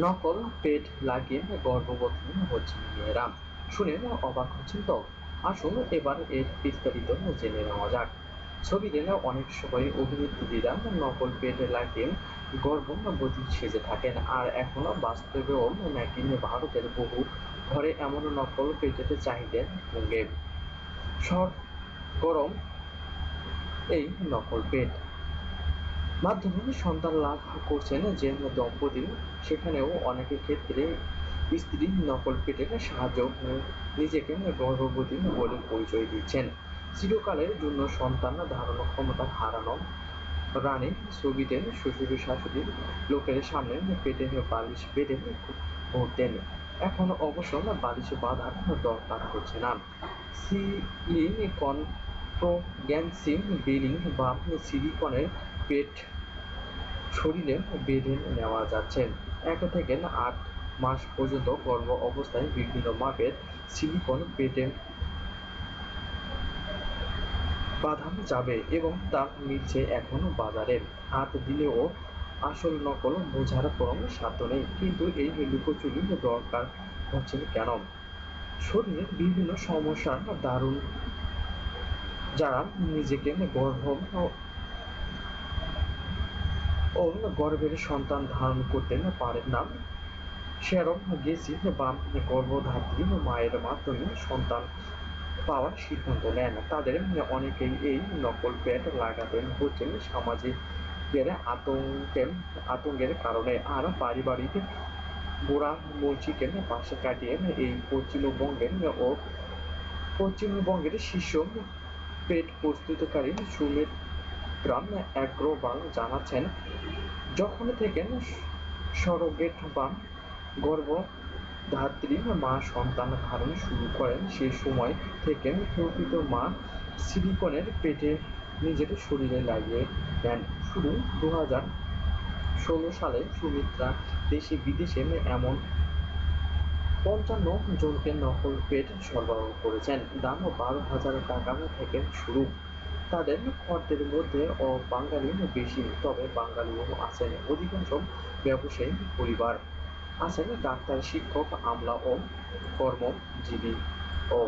নকল, পেট লাগিয়ে গর্ভবতী হচ্ছেন মেয়েরা। শুনে অবাক হচ্ছেন তো। আসুন এবার এর বিস্তারিত জেনে নেওয়া যাক। ছবিতে অনেক সময় অভিনেত্রীরা নকল, পেট লাগিয়ে গর্ভবতী সেজে থাকেন। আর এখনও বাস্তবেও নাকি ভারতের বহু ঘরে এমন নকল, পেটের চাহিদা তুঙ্গে শর গরম এই নকল, পেট মাধ্যমে সন্তান লাভ করছেন যে দম্পতি, সেখানেও অনেকের ক্ষেত্রে স্ত্রী নকল পেটের সাহায্য নিজেকে গর্ভবতী বলে পরিচয় দিচ্ছেন। চিরকালের জন্য সন্তান ধারণ ক্ষমতা হারানো রানী ছবিতে শ্বশুর শাশুড়ির লোকের সামনে পেটে বালিশ বেঁধে ঘুরতেন। এখন অবশ্য বালিশ বাঁধার দরকার হচ্ছে না। সিলিকন প্রোগ্যান্সিং বিলিং বা সিলিকনের পেট শরীরে বেঁধে নেওয়া যাচ্ছে। এক থেকে আট মাস পর্যন্ত গর্ভ অবস্থায় বিভিন্ন মাপের সিলিকন পেটে বাঁধানো যাবে এবং তা মিলছে এখনও বাজারে। হাত দিলেও আসল নকল বোঝার কোনো সাধ্য নেই, কিন্তু এই লুকোচুরি দরকার হচ্ছে কেন? শরীরের বিভিন্ন সমস্যার দারুণ, যারা নিজেকে গর্ভ গর্ভের সন্তান ধারণ করতে পারেন না। সেরম গেছি বা গর্ভধাত্রী মায়ের মাধ্যমে সন্তান পাওয়ার সিদ্ধান্ত নেন। তাদের অনেকেই এই নকল প্যাড লাগাতেন হচ্ছেন সামাজিকের আতঙ্কের আতঙ্কের কারণে। আর পারিবারিক বুড়া মসজিদের পাশে কাটিয়ে এই পশ্চিমবঙ্গের ও পশ্চিমবঙ্গের শীর্ষ পেট প্রস্তুতকারী সুমিত গ্রাম অ্যাগ্রোবাল জানাচ্ছেন, যখন থেকে সরগেট বা গর্ভধাত্রী মা সন্তান ধারণ শুরু করেন সেই সময় থেকে প্রকৃত মা সিলিকনের পেটে নিজের শরীরে লাগিয়ে দেন। শুধু দু হাজার ষোলো সালে সুমিত্রা দেশে বিদেশে এমন পঞ্চান্ন জনকে নকল পেট সরবরাহ করেছেন। দাম বারো হাজার টাকা থেকে শুরু। তাদের খদ্দের মধ্যে ও বাঙালি বেশি, তবে বাঙালিও আছেন অধিকাংশ ব্যবসায়ী পরিবার। আছেন ডাক্তার, শিক্ষক, আমলা ও কর্মজীবী ও